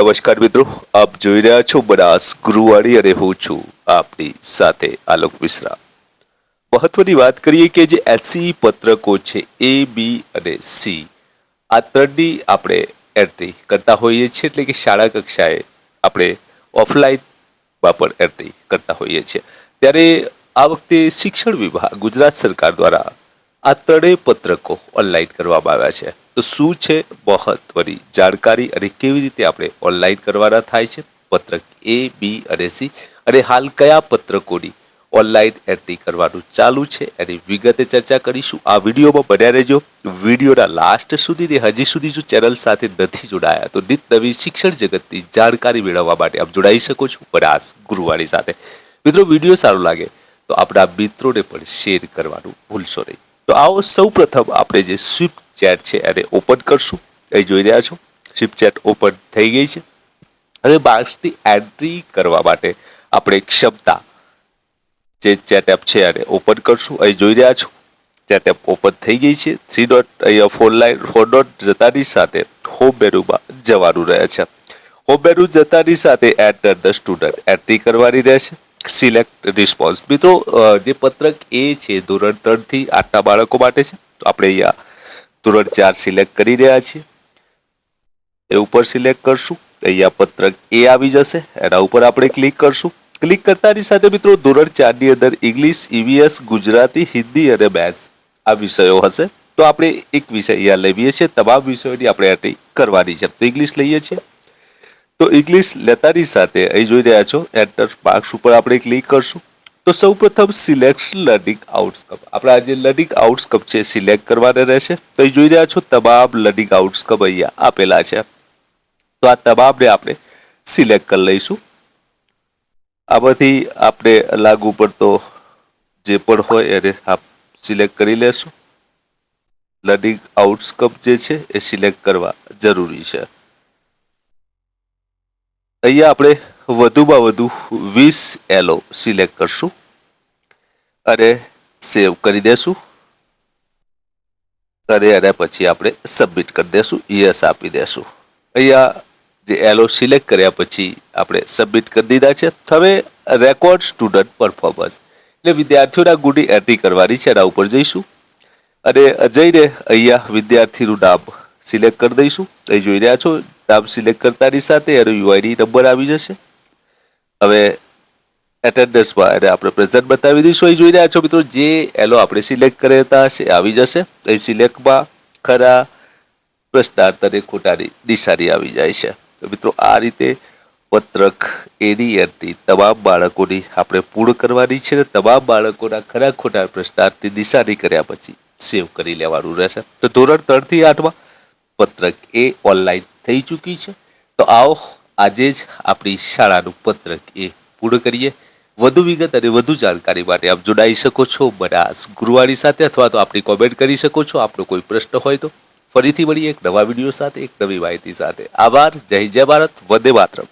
નમસ્કાર મિત્રો, આપ જોઈ રહ્યા છો બનાસ ગુરુવાણી અને હું છું આપની સાથે આલોક મિશ્રા. મહત્વની વાત કરીએ કે જે એસસી પત્રકો છે, એ, બી અને સી, આ ત્રણની આપણે એન્ટ્રી કરતા હોઈએ છીએ, એટલે કે શાળા કક્ષાએ આપણે ઓફલાઈનમાં પણ એન્ટ્રી કરતા હોઈએ છીએ. ત્યારે આ વખતે શિક્ષણ વિભાગ ગુજરાત સરકાર દ્વારા આ ત્રણેય પત્રકો ઓનલાઈન કરવામાં આવ્યા છે. તો શું છે મહત્વની જાણકારી અને કેવી રીતે આપણે ઓનલાઈન કરવાના થાય છે? પત્રક એ બી અને સી અને હાલ કયા પત્રકોની ઓનલાઈન એન્ટ્રી કરવાનું ચાલુ છે? એની વિગતે ચર્ચા કરીશું. આ વિડીયોમાં બન્યા રહેજો. વિડીયોના લાસ્ટ સુધી હજી સુધી જો ચેનલ સાથે નથી જોડાયા, તો નિત નવી શિક્ષણ જગતની જાણકારી મેળવવા માટે આપ જોડાઈ શકો છો. બનાસ ગુરુવાણી સાથે. મિત્રો, વીડિયો સારો લાગે તો આપણા મિત્રોને પણ શેર કરવાનું ભૂલશો નહીં. તો આવો સૌ પ્રથમ આપણે જે સ્વિફ્ટ ચેટ છે એને ઓપન કરશું. એ જોઈ રહ્યા છો? સ્વિફ્ટ ચેટ ઓપન થઈ ગઈ છે. હવે માર્ક્સની એન્ટ્રી કરવા માટે આપણે ક્ષમતા જે ચેટ એપ છે એને ઓપન કરશું. અહીં જોઈ રહ્યા છો? ચેટ એપ ઓપન થઈ ગઈ છે. થ્રી ડોટ અહીંયા ફોર લાઈન ફોર ડોટ જતાની સાથે હોમ મેનુમાં જવાનું રહે છે હોમ મેનુ જતાની સાથે એન્ટર ધ સ્ટુડન્ટ એન્ટ્રી કરવાની રહેશે. સિલેક્ટ રિસ્પોન્સ મિત્રો જે પત્રક એ છે, ધોરણ ત્રણથી આઠના બાળકો માટે છે. તો આપણે અહીંયા ધોરણ ચાર સિલેક્ટ કરી રહ્યા છીએ. એ ઉપર સિલેક્ટ કરશું. અહીંયા પત્રક એ આવી જશે. એના ઉપર આપણે ક્લિક કરશું. ક્લિક કરતાની સાથે મિત્રો, ધોરણ ચારની અંદર ઇંગ્લિશ ઈવીએસ ગુજરાતી, હિન્દી અને મેથ્સ આ વિષયો હશે. તો આપણે એક વિષય અહીંયા લઈએ છીએ. તમામ વિષયોની આપણે એન્ટ્રી કરવાની છે. તો ઇંગ્લિશ લઈએ છીએ. તો ઇંગ્લિશ લેતાની સાથે અહીં જોઈ રહ્યા છો. એન્ટર માર્ક્સ ઉપર આપણે ક્લિક કરશું. તો સૌ પ્રથમ સિલેક્ટ લર્નિંગ આઉટકમ આપણા આજે લર્નિંગ આઉટકમ છે સિલેક્ટ કરવાના રહેશે. તો અહીં જોઈ રહ્યા છો, તમામ લર્નિંગ આઉટકમ અહીંયા આપેલા છે. તો આ તમામને આપણે સિલેક્ટ કરી લઈશું. આમાંથી આપણે લાગુ પડતો જે પણ હોય એને આપ સિલેક્ટ કરી લેશું. લર્નિંગ આઉટકમ જે છે, એ સિલેક્ટ કરવા જરૂરી છે. અહીંયા આપણે વધુમાં વધુ વીસ એલો સિલેક્ટ કરશું અને સેવ કરી દેશું. અને એના પછી આપણે સબમિટ કરી દેશું, યસ આપી દેશું. અહીંયા જે એલો સિલેક્ટ કર્યા પછી આપણે સબમિટ કરી દીધા છે. હવે રેકોર્ડ સ્ટુડન્ટ પરફોર્મન્સ. એટલે વિદ્યાર્થીઓના ગુડી એન્ટ્રી કરવાની છે, એના ઉપર જઈશું. અને જઈને અહીંયા વિદ્યાર્થીનું નામ સિલેક્ટ કરી દઈશું. અહીં જોઈ રહ્યા છો નામ સિલેક્ટ કરતાની સાથે એનો યુઆઈડી નંબર આવી જશે. હવે એટેન્ડન્સમાં એને આપણે પ્રેઝન્ટ બતાવી દઈશું. અહીં જોઈ રહ્યા છો મિત્રો, જે એલો આપણે સિલેક્ટ કર્યા એ આવી જશે. અહીં સિલેક્ટમાં ખરા પ્રશ્નાર્થ અને ખોટાની નિશાની આવી જાય છે. તો મિત્રો, આ રીતે પત્રક એની એન્ટ્રી તમામ બાળકોની આપણે પૂર્ણ કરવાની છે અને તમામ બાળકોના ખરા ખોટા પ્રશ્નાર્થની નિશાની કર્યા પછી સેવ કરી લેવાનું રહેશે. તો ધોરણ ત્રણથી આઠમાં પત્રક એ ઓનલાઈન થઈ ચૂકી છે? તો આવો, આજે જ આપણી શાળાનું પત્રક એ પૂર્ણ કરીએ. વધુ વિગત અને વધુ જાણકારી માટે આપ જોડાઈ શકો છો બનાસ ગુરુવાણી સાથે અથવા તો આપણી કોમેન્ટ કરી શકો છો. આપનો કોઈ પ્રશ્ન હોય તો ફરીથી મળીએ એક નવા વીડિયો સાથે, એક નવી માહિતી સાથે. આભાર. જય જય ભારત. વંદે માતરમ.